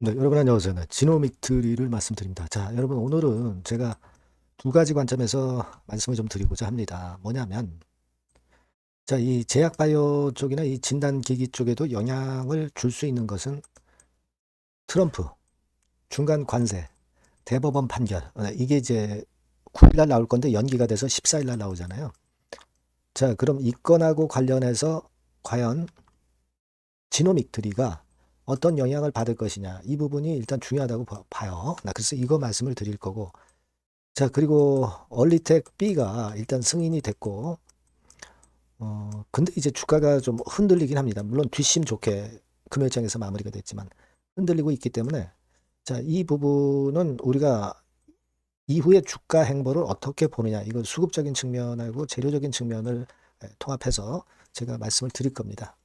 네, 여러분 안녕하세요. 네, 지노믹트리를 말씀드립니다. 자, 여러분 오늘은 제가 두 가지 관점에서 말씀을 좀 드리고자 합니다. 뭐냐면, 자, 이 제약 바이오 쪽이나 이 진단 기기 쪽에도 영향을 줄 수 있는 것은 트럼프 중간 관세 대법원 판결 네, 이게 이제 9일 날 나올 건데 연기가 돼서 14일 날 나오잖아요. 자, 그럼 이 건하고 관련해서 과연 지노믹트리가 어떤 영향을 받을 것이냐 이 부분이 일단 중요하다고 봐- 봐요. 나 그래서 이거 말씀을 드릴 거고 자 그리고 얼리텍 B가 일단 승인이 됐고 어 근데 이제 주가가 좀 흔들리긴 합니다. 물론 뒷심 좋게 금요일장에서 마무리가 됐지만 흔들리고 있기 때문에 자 이 부분은 우리가 이후에 주가 행보를 어떻게 보느냐 이거 수급적인 측면하고 재료적인 측면을 에, 통합해서 제가 말씀을 드릴 겁니다.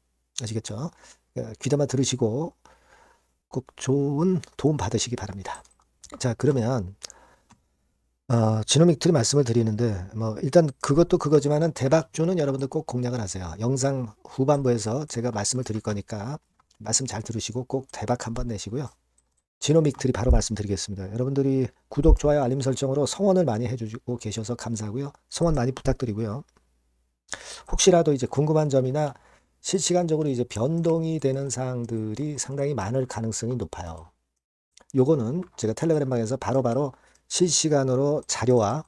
아시겠죠? 어, 귀담아 들으시고 꼭 좋은 도움 받으시기 바랍니다. 자, 그러면 어, 지노믹 트리 말씀을 드리는데 뭐 일단 그것도 그거지만은 대박주는 여러분들 꼭 공략을 하세요. 영상 후반부에서 제가 말씀을 드릴 거니까 말씀 잘 들으시고 꼭 대박 한번 내시고요. 지노믹 트리 바로 말씀드리겠습니다. 여러분들이 구독, 좋아요, 알림 설정으로 성원을 많이 해주시고 계셔서 감사하고요. 성원 많이 부탁드리고요. 혹시라도 이제 궁금한 점이나 실시간적으로 이제 변동이 되는 사항들이 상당히 많을 가능성이 높아요. 요거는 제가 텔레그램방에서 바로 바로 실시간으로 자료와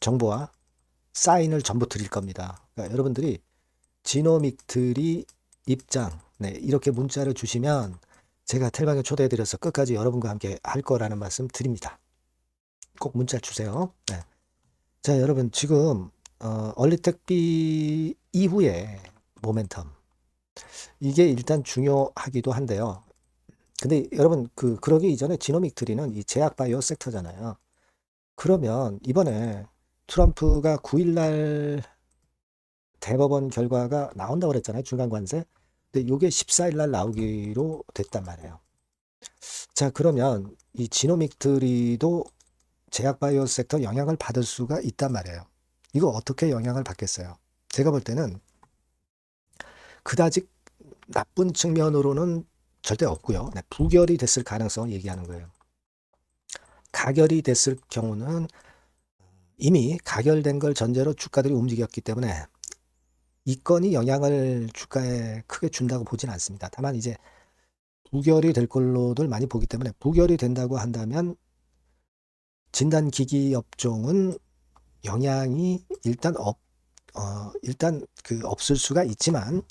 정보와 사인을 전부 드릴 겁니다. 그러니까 여러분들이 지노믹들이 입장, 네, 이렇게 문자를 주시면 제가 텔방에 초대해 드려서 끝까지 여러분과 함께 할 거라는 말씀 드립니다. 꼭 문자 주세요. 네. 자, 여러분 지금 어, 얼리텍 B 이후에 모멘텀 이게 일단 중요하기도 한데요. 근데 여러분 그 그러기 이전에 지노믹 트리는 이 제약 바이오 섹터잖아요. 그러면 이번에 트럼프가 9일 날 대법원 결과가 나온다고 그랬잖아요. 중간 관세. 근데 요게 14일 날 나오기로 됐단 말이에요. 자, 그러면 이 지노믹 트리도 제약 바이오 섹터 영향을 받을 수가 있단 말이에요. 이거 어떻게 영향을 받겠어요? 제가 볼 때는 그다지 나쁜 측면으로는 절대 없고요. 네, 부결이 됐을 가능성을 얘기하는 거예요. 가결이 됐을 경우는 이미 가결된 걸 전제로 주가들이 움직였기 때문에 이 건이 영향을 주가에 크게 준다고 보진 않습니다. 다만 이제 부결이 될 걸로들 많이 보기 때문에 부결이 된다고 한다면 진단기기 업종은 영향이 일단 없, 어, 일단 그 없을 수가 있지만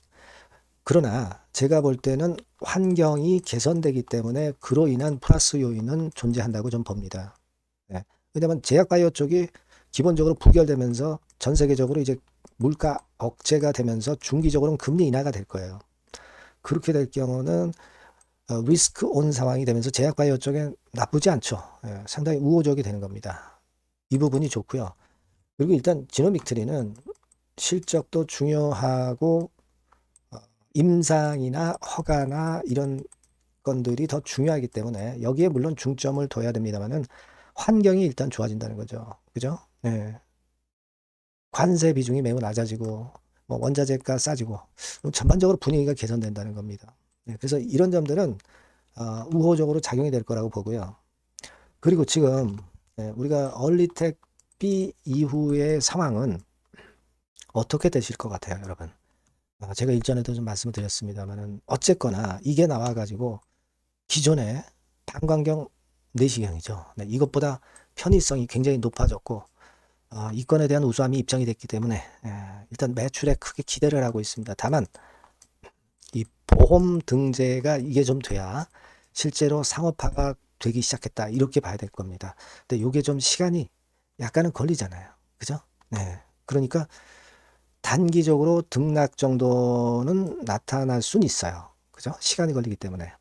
그러나 제가 볼 때는 환경이 개선되기 때문에 그로 인한 플러스 요인은 존재한다고 좀 봅니다. 네. 왜냐하면 제약바이오 쪽이 기본적으로 부결되면서 전 세계적으로 이제 물가 억제가 되면서 중기적으로는 금리 인하가 될 거예요. 그렇게 될 경우는 어, 리스크 온 상황이 되면서 제약바이오 쪽에 나쁘지 않죠. 예, 상당히 우호적이 되는 겁니다. 이 부분이 좋고요. 그리고 일단 지노믹 트리는 실적도 중요하고 어, 임상이나 허가나 이런 건들이 더 중요하기 때문에 여기에 물론 중점을 둬야 됩니다만은 환경이 일단 좋아진다는 거죠. 그죠? 예. 관세 비중이 매우 낮아지고 뭐 원자재가 싸지고 전반적으로 분위기가 개선된다는 겁니다. 예, 그래서 이런 점들은 어, 우호적으로 작용이 될 거라고 보고요. 그리고 지금 예, 우리가 얼리텍 B 이후의 상황은 어떻게 되실 것 같아요, 여러분? 아, 제가 일전에도 좀 말씀을 드렸습니다만은 어쨌거나 이게 나와가지고 기존에 방광경 내시경이죠. 네, 이것보다 편의성이 굉장히 높아졌고 어, 이 건에 대한 우수함이 입증이 됐기 때문에 예, 일단 매출에 크게 기대를 하고 있습니다. 다만 이 보험 등재가 이게 좀 돼야 실제로 상업화가 되기 시작했다 이렇게 봐야 될 겁니다. 근데 이게 좀 시간이 약간은 걸리잖아요. 그죠? 네. 그러니까 단기적으로 등락 정도는 나타날 수는 있어요. 그죠? 시간이 걸리기 때문에.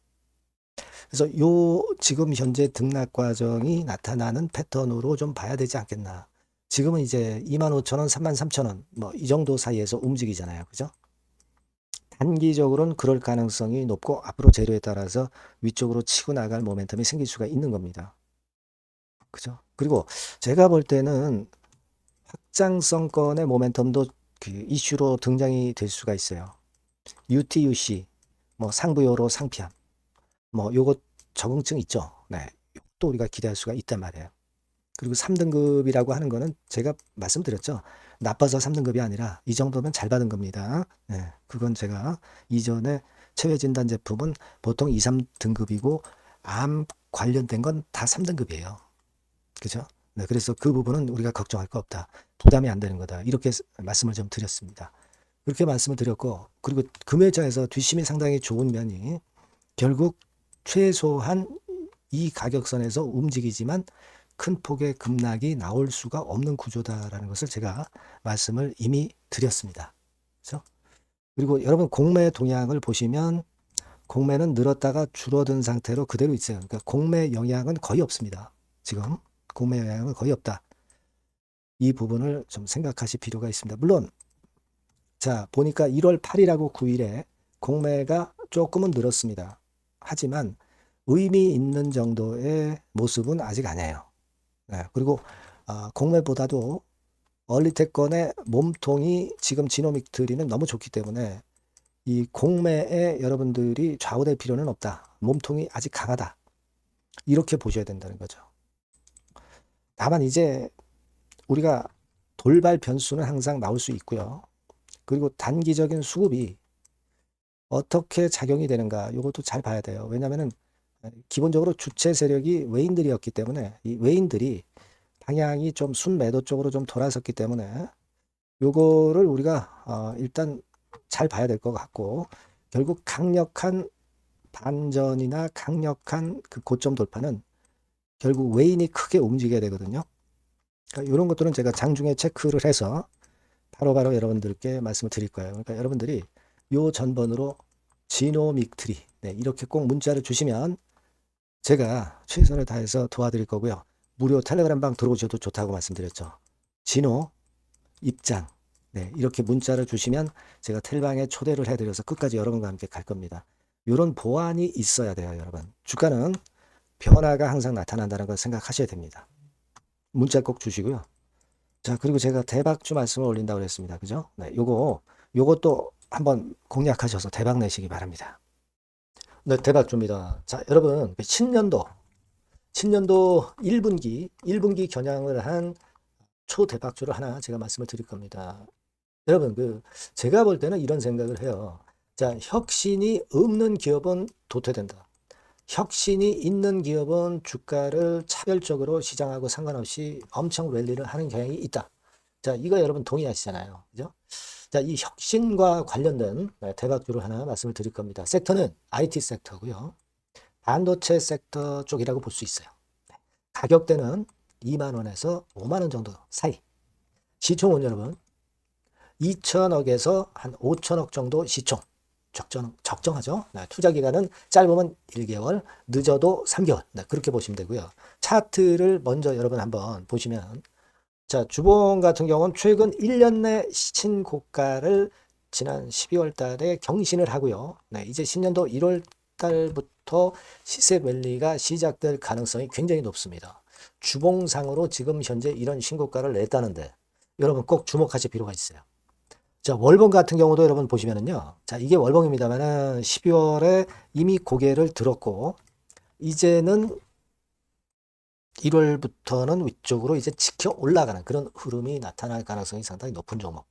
그래서 요 지금 현재 등락 과정이 나타나는 패턴으로 좀 봐야 되지 않겠나. 지금은 이제 25,000원, 33,000원 뭐 이 정도 사이에서 움직이잖아요. 그죠? 단기적으로는 그럴 가능성이 높고 앞으로 재료에 따라서 위쪽으로 치고 나갈 모멘텀이 생길 수가 있는 겁니다. 그죠? 그리고 제가 볼 때는 확장성권의 모멘텀도 그 이슈로 등장이 될 수가 있어요. UTUC, 뭐 상부요로 상피함, 뭐 요것 적응증 있죠. 네. 또 우리가 기대할 수가 있단 말이에요. 그리고 3등급이라고 하는 거는 제가 말씀드렸죠. 나빠서 3등급이 아니라 이 정도면 잘 받은 겁니다. 네. 그건 제가 이전에 체외 진단 제품은 보통 2, 3등급이고 암 관련된 건 다 3등급이에요. 그죠? 네, 그래서 그 부분은 우리가 걱정할 거 없다. 부담이 안 되는 거다. 이렇게 말씀을 좀 드렸습니다. 그렇게 말씀을 드렸고, 그리고 금외자에서 뒷심이 상당히 좋은 면이 결국 최소한 이 가격선에서 움직이지만 큰 폭의 급락이 나올 수가 없는 구조다라는 것을 제가 말씀을 이미 드렸습니다. 그렇죠? 그리고 여러분 공매 동향을 보시면 공매는 늘었다가 줄어든 상태로 그대로 있어요. 그러니까 공매 영향은 거의 없습니다. 지금 공매 영향은 거의 없다. 이 부분을 좀 생각하실 필요가 있습니다. 물론 자 보니까 1월 8일하고 9일에 공매가 조금은 늘었습니다. 하지만 의미 있는 정도의 모습은 아직 아니에요. 네, 그리고 아, 공매보다도 얼리테건의 몸통이 지금 지노믹 트리는 너무 좋기 때문에 이 공매에 여러분들이 좌우될 필요는 없다. 몸통이 아직 강하다. 이렇게 보셔야 된다는 거죠. 다만 이제 우리가 돌발 변수는 항상 나올 수 있고요. 그리고 단기적인 수급이 어떻게 작용이 되는가 이것도 잘 봐야 돼요. 왜냐하면 기본적으로 주체 세력이 외인들이었기 때문에 이 외인들이 방향이 좀 순매도 쪽으로 좀 돌아섰기 때문에 요거를 우리가 어 일단 잘 봐야 될 것 같고 결국 강력한 반전이나 강력한 그 고점 돌파는 결국 외인이 크게 움직여야 되거든요. 그러니까 이런 것들은 제가 장중에 체크를 해서 바로바로 바로 여러분들께 말씀을 드릴 거예요. 그러니까 여러분들이 요 전번으로 지노믹 트리 네, 이렇게 꼭 문자를 주시면 제가 최선을 다해서 도와드릴 거고요. 무료 텔레그램 방 들어오셔도 좋다고 말씀드렸죠. 진호 입장 네, 이렇게 문자를 주시면 제가 텔방에 초대를 해드려서 끝까지 여러분과 함께 갈 겁니다. 이런 보완이 있어야 돼요, 여러분. 주가는 변화가 항상 나타난다는 걸 생각하셔야 됩니다. 문자 꼭 주시고요. 자, 그리고 제가 대박주 말씀을 올린다고 그랬습니다. 그죠? 네, 요거, 요것도 한번 공략하셔서 대박 내시기 바랍니다. 네, 대박주입니다. 자, 여러분, 그 신년도, 신년도 1분기, 1분기 겨냥을 한 초대박주를 하나 제가 말씀을 드릴 겁니다. 여러분, 그, 제가 볼 때는 이런 생각을 해요. 자, 혁신이 없는 기업은 도태된다. 혁신이 있는 기업은 주가를 차별적으로 시장하고 상관없이 엄청 랠리를 하는 경향이 있다. 자, 이거 여러분 동의하시잖아요. 그죠? 자, 이 혁신과 관련된 대박주를 하나 말씀을 드릴 겁니다. 섹터는 IT 섹터고요. 반도체 섹터 쪽이라고 볼 수 있어요. 네. 가격대는 2만 원에서 5만 원 정도 사이. 시총은 여러분 2천억에서 한 5천억 정도 시총. 적정, 적정하죠. 네, 투자 기간은 짧으면 1개월, 늦어도 3개월. 네, 그렇게 보시면 되고요. 차트를 먼저 여러분 한번 보시면 자, 주봉 같은 경우는 최근 1년 내 신고가를 지난 12월 달에 경신을 하고요. 네, 이제 신년도 1월 달부터 시세 랠리가 시작될 가능성이 굉장히 높습니다. 주봉상으로 지금 현재 이런 신고가를 냈다는데 여러분 꼭 주목하실 필요가 있어요. 자, 월봉 같은 경우도 여러분 보시면은요. 자, 이게 월봉입니다만은 12월에 이미 고개를 들었고, 이제는 1월부터는 위쪽으로 이제 지켜 올라가는 그런 흐름이 나타날 가능성이 상당히 높은 종목.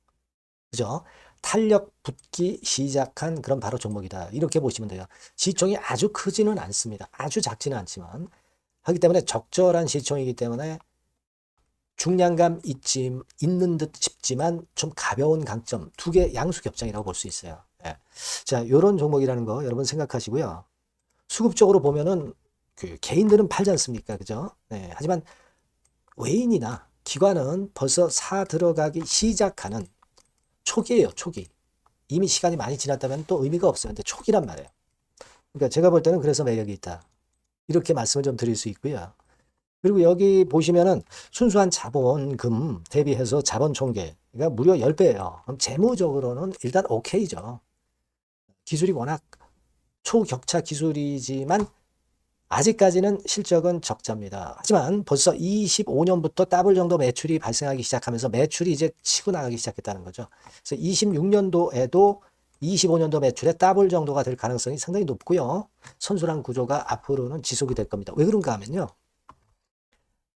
그죠? 탄력 붙기 시작한 그런 바로 종목이다. 이렇게 보시면 돼요. 시총이 아주 크지는 않습니다. 아주 작지는 않지만. 하기 때문에 적절한 시총이기 때문에 중량감 있지, 있는 듯 싶지만 좀 가벼운 강점 두 개 양수 겹장이라고 볼 수 있어요. 예. 자, 이런 종목이라는 거 여러분 생각하시고요. 수급적으로 보면은 그 개인들은 팔지 않습니까? 그죠? 네. 하지만 외인이나 기관은 벌써 사 들어가기 시작하는 초기예요, 초기. 이미 시간이 많이 지났다면 또 의미가 없어요. 근데 초기란 말이에요. 그러니까 제가 볼 때는 그래서 매력이 있다. 이렇게 말씀을 좀 드릴 수 있고요. 그리고 여기 보시면은 순수한 자본금 대비해서 자본 총계가 무려 10배예요. 그럼 재무적으로는 일단 오케이죠. 기술이 워낙 초격차 기술이지만 아직까지는 실적은 적자입니다. 하지만 벌써 25년부터 더블 정도 매출이 발생하기 시작하면서 매출이 이제 치고 나가기 시작했다는 거죠. 그래서 26년도에도 25년도 매출의 더블 정도가 될 가능성이 상당히 높고요. 선순환 구조가 앞으로는 지속이 될 겁니다. 왜 그런가 하면요.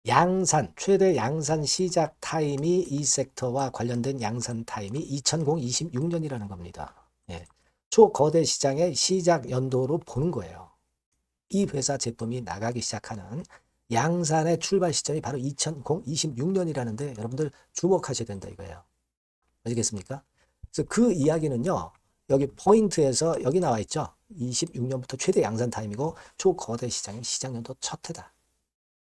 양산, 최대 양산 시작 타임이 이 섹터와 관련된 양산 타임이 2026년이라는 겁니다. 예. 초거대 시장의 시작 연도로 보는 거예요. 이 회사 제품이 나가기 시작하는 양산의 출발 시점이 바로 2026년이라는데 여러분들 주목하셔야 된다 이거예요. 아시겠습니까? 그래서 그 이야기는요. 여기 포인트에서 여기 나와 있죠. 26년부터 최대 양산 타임이고 초거대 시장의 시장 연도 첫 해다.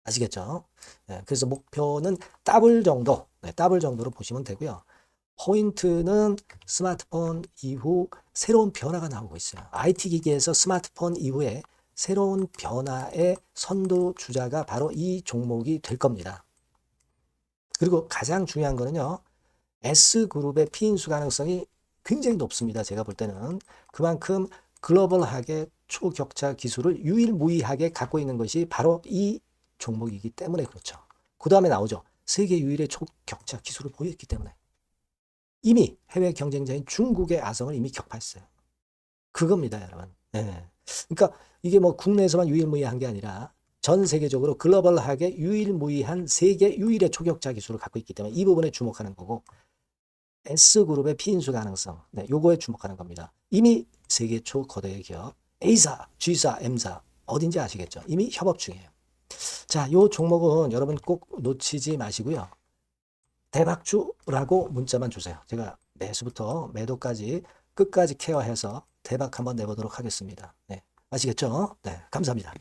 아시겠죠? 예, 그래서 목표는 더블 정도, 네, 더블 정도로 보시면 되고요. 포인트는 스마트폰 이후 새로운 변화가 나오고 있어요. IT 기기에서 스마트폰 이후에 새로운 변화의 선도 주자가 바로 이 종목이 될 겁니다. 그리고 가장 중요한 거는요. S그룹의 피인수 가능성이 굉장히 높습니다. 제가 볼 때는 그만큼 글로벌하게 초격차 기술을 유일무이하게 갖고 있는 것이 바로 이 종목이기 때문에 그렇죠. 그 다음에 나오죠. 세계 유일의 초격차 기술을 보였기 때문에 이미 해외 경쟁자인 중국의 아성을 이미 격파했어요. 그겁니다, 여러분. 네. 그러니까 이게 뭐 국내에서만 유일무이한 게 아니라 전 세계적으로 글로벌하게 유일무이한 세계 유일의 초격차 기술을 갖고 있기 때문에 이 부분에 주목하는 거고 S그룹의 피인수 가능성, 네, 요거에 주목하는 겁니다. 이미 세계 초거대 기업 A사, G사, M사 어딘지 아시겠죠? 이미 협업 중이에요. 자, 요 종목은 여러분 꼭 놓치지 마시고요. 대박주라고 문자만 주세요. 제가 매수부터 매도까지 끝까지 케어해서 대박 한번 내보도록 하겠습니다. 네, 아시겠죠? 네, 감사합니다.